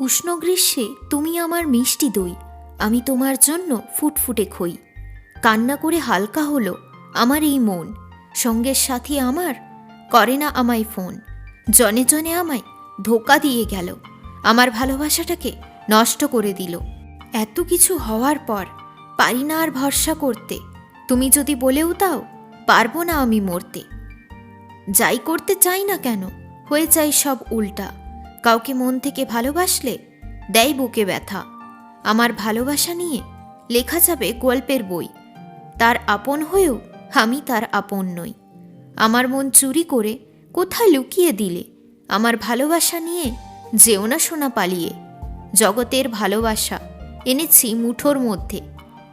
উষ্ণ গ্রীষ্মে তুমি আমার মিষ্টি দই, আমি তোমার জন্য ফুটফুটে খই। কান্না করে হালকা হলো আমার এই মন সঙ্গের সাথী আমার করে না আমায় ফোন। জনে জনে আমায় ধোকা দিয়ে গেল, আমার ভালোবাসাটাকে নষ্ট করে দিল। এত কিছু হওয়ার পর পারি না আর ভরসা করতে, তুমি যদি বলেও তাও পারব না আমি মরতে। যাই করতে চাই না কেন, হয়ে যায় সব উল্টা। কাউকে মন থেকে ভালোবাসলে দেয় বুকে ব্যথা। আমার ভালোবাসা নিয়ে লেখা যাবে গল্পের বই। তার আপন হয়েও আমি তার আপন নই। আমার মন চুরি করে কোথায় লুকিয়ে দিলে? আমার ভালোবাসা নিয়ে যেও না শোনা পালিয়ে। জগতের ভালোবাসা এনেছি মুঠোর মধ্যে।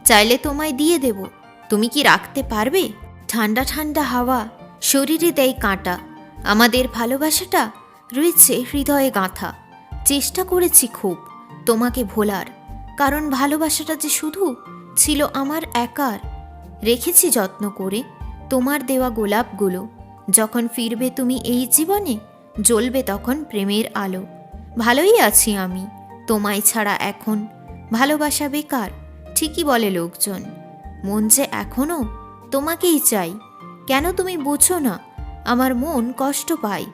চাইলে তোমায় দিয়ে দেব। তুমি কি রাখতে পারবে? ঠান্ডা ঠান্ডা হাওয়া শরীরে দেয় কাঁটা। আমাদের ভালোবাসাটা রয়েছে হৃদয়ে গাঁথা। চেষ্টা করেছি খুব, তোমাকে ভোলার। কারণ ভালোবাসাটা যে শুধু ছিল আমার একার। রেখেছি যত্ন করে তোমার দেওয়া গোলাপগুলো। যখন ফিরবে তুমি এই জীবনে, জ্বলবে তখন প্রেমের আলো। ভালোই আছি আমি, তোমায় ছাড়া এখন। ভালোবাসা বেকার, ঠিকই বলে লোকজন। মন যে এখনও তোমাকেই চাই। কেন তুমি বুঝো না, আমার মন কষ্ট পায়।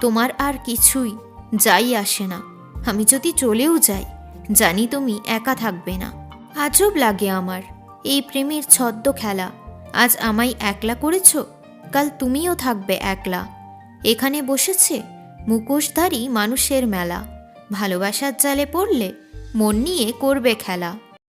তোমার আর কিছুই, যাই আসে না। আমি যদি চলেও যাই, জানি তুমি একা থাকবে না। আজব লাগে আমার এই প্রেমের ছদ্ম খেলা। আজ আমায় একলা করেছ? কাল তুমিও থাকবে একলা। এখানে বসেছে মুখোশধারী মানুষের মেলা। ভালোবাসার জালে পড়লে মন নিয়ে করবে খেলা।